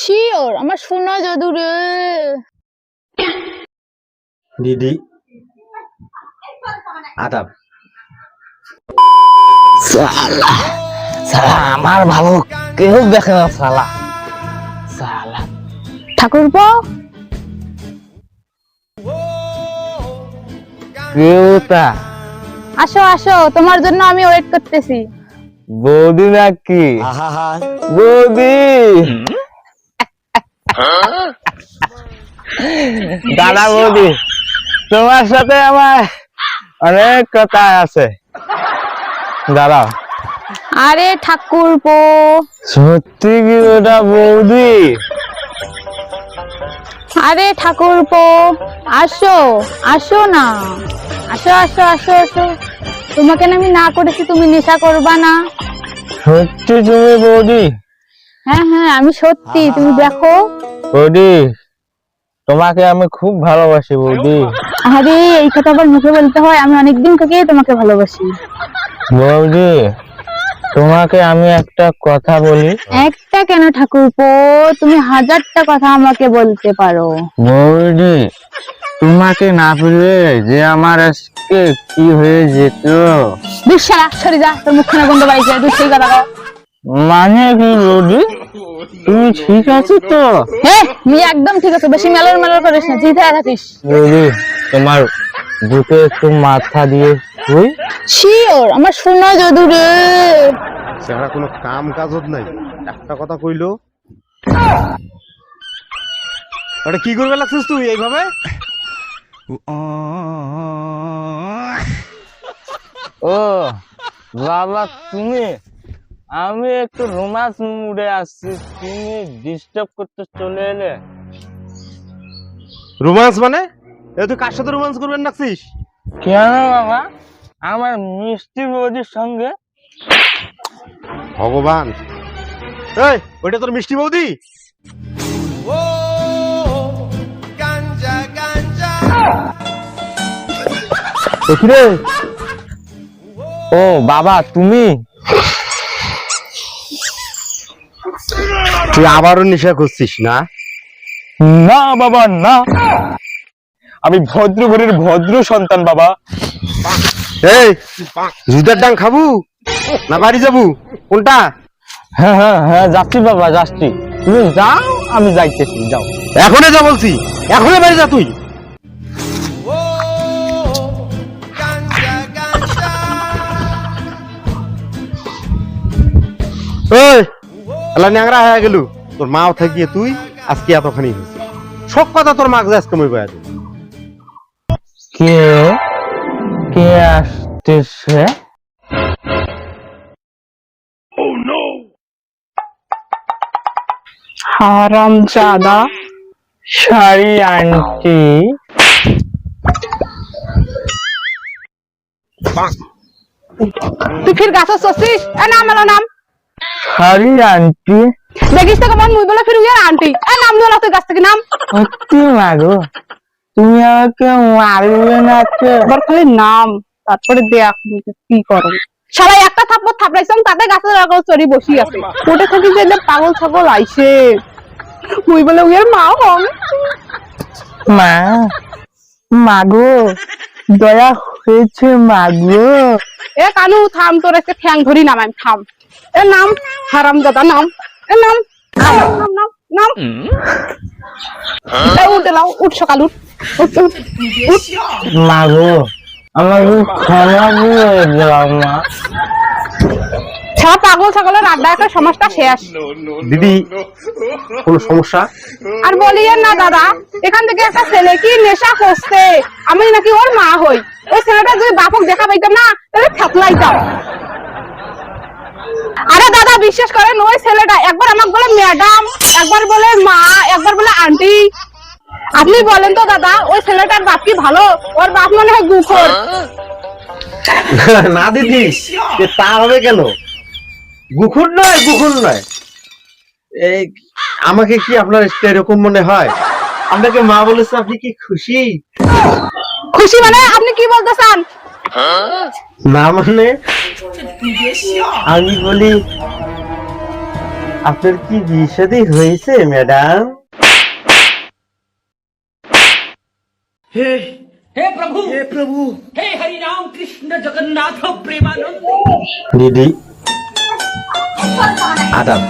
Sure আমার সোনা জাদু রে। দিদি। আদাব। সালা সালা আমার ভালো কেউ দেখে না সালা। সালা। ঠাকুরপো? কেউ তা আসো আসো তোমার জন্য আমি ওয়েট করতেছি। বৌদি নাকি? আহা বৌদি! দাদা বৌদি তোমার সাথে আমার অনেক কথা আছে। দাঁড়াও। আরে ঠাকুরপো সত্যি কি ওটা বৌদি? আরে ঠাকুরপো আসো আসো না। আসো আসো আসো আসো। তোমাকে আমি না করেছি তুমি নেশা করবা না। সত্যি তুমি বৌদি? হ্যাঁ হ্যাঁ আমি সত্যি তুমি দেখো। বৌদি তোমাকে আমি খুব ভালোবাসি বৌদি। আরে এই কথা আবার মুখে বলতে হয় আমি অনেকদিন থেকেই তোমাকে ভালোবাসি। বৌদি তোমাকে আমি একটা কথা বলি। একটা কেন ঠাকুরপো? তুমি হাজারটা কথা আমাকে বলতে পারো। বৌদি তোমাকে না পেলে যে আমার আজকে কি হয়ে যেত? দুঃসারা সরে যা তোর মুখখানে গন্ধ বাড়িছে তুই সেই কথা কও। মানে কি বৌদি তুমি ঠিক আছো তো? হ্যাঁ তুই একদম ঠিক আছে। বেশি মেলর মেলর করিস না জিতে থাকিস। বৌদি তোমার বুকে একটু মাথা দিয়ে শুই। শিওর আমার সোনা জাদু রে সেটা কোনো কাম কাজত নাই? একটা কথা কইলো। ওটা কি করবে লাগছিস তুই এইভাবে? ও বাবা তুমি? আমি একটু রোমান্স মুডে আসছি তুমি ডিস্টার্ব করতে চলে এলে। রোমান্স মানে? এ তুই কার সাথে রোমান্স করবেন নাকছিস? কেন বাবা? আমার মিষ্টি বৌদির সঙ্গে। ভগবান। এই ওইটা তোর মিষ্টি বৌদি? রে? ও বাবা তুমি? তুই আবারও নেশা করছিস না? না বাবা না। আমি ভদ্র ঘরের ভদ্র সন্তান বাবা। এই জুতার ডাং খাবু? না বাড়ি যাবু? কোনটা? হ্যাঁ হ্যাঁ হ্যাঁ যাচ্ছি বাবা যাচ্ছি। তুমি যাও আমি যাইতেছি যাও। এখনই যা বলছি। এখনই বাড়ি যা তুই। এলা ন্যাংরা হয়ে গেল। তোর মাও থাকিয়ে তুই আজকে এতখানি হয়েছে সব কথা তোর মাকে আজকে মই বয়া কে কে আসতেছে? হারাম জাদা শাড়ি আন্টি তুই ফির গাছ সসিস এ নাম এলো নাম। শাড়ি আন্টি। দেখিস তো কেমন মুই বলে ফির আন্টি। এ নাম দিও তুই গাছ থেকে নাম। সত্যি মাগো তুমি আমাকে মারবে না তো। এবার খালি নাম তারপরে দেখ কি করো। সবাই একটা থাপ্পড় থাপড়াইছাম তাতে গাছের আগল চড়ি বসি আছে। ওটা থাকি যে পাগল ছাগল আইছে। মুই বলে উইয়ার মা হম মা মাগো দয়া হয়েছে মাগো। এ কানু থাম তোর একটা ঠ্যাং ধরি নাম আমি থাম। এ নাম হারাম দাদা নাম এ নাম নাম নাম উঠে লাও উঠ সকাল উঠ মাগো ছাড়া পাগল ছাগলের আড্ডা একটা শেষ। দিদি কোনো সমস্যা? আর বলিয়েন না দাদা এখান থেকে একটা ছেলে কি নেশা করছে? আমি নাকি ওর মা হই। ওই ছেলেটা যদি বাপক দেখা পাইতাম না তাহলে থাকলাইতাম বিশ্বাস করেন ওই ছেলেটা। একবার আমাকে বলে ম্যাডাম একবার বলে মা একবার বলে আন্টি। আপনি বলেন তো দাদা ওই ছেলেটার বাপ কি ভালো? ওর বাপ মনে হয় গুখর। না দিদি তা হবে কেন? গুখুর নয় গুখুর নয়। এই আমাকে কি আপনার এরকম মনে হয়? আপনাকে মা বলেছে আপনি কি খুশি? খুশি মানে আপনি কি বলতে চান না মানে আমি বলি আপনার কি বিয়ে হয়েছে ম্যাডাম? হে হে প্রভু! হে প্রভু! হে হরি রাম কৃষ্ণ জগন্নাথ প্রেমানন্দ। দিদি। আদাব।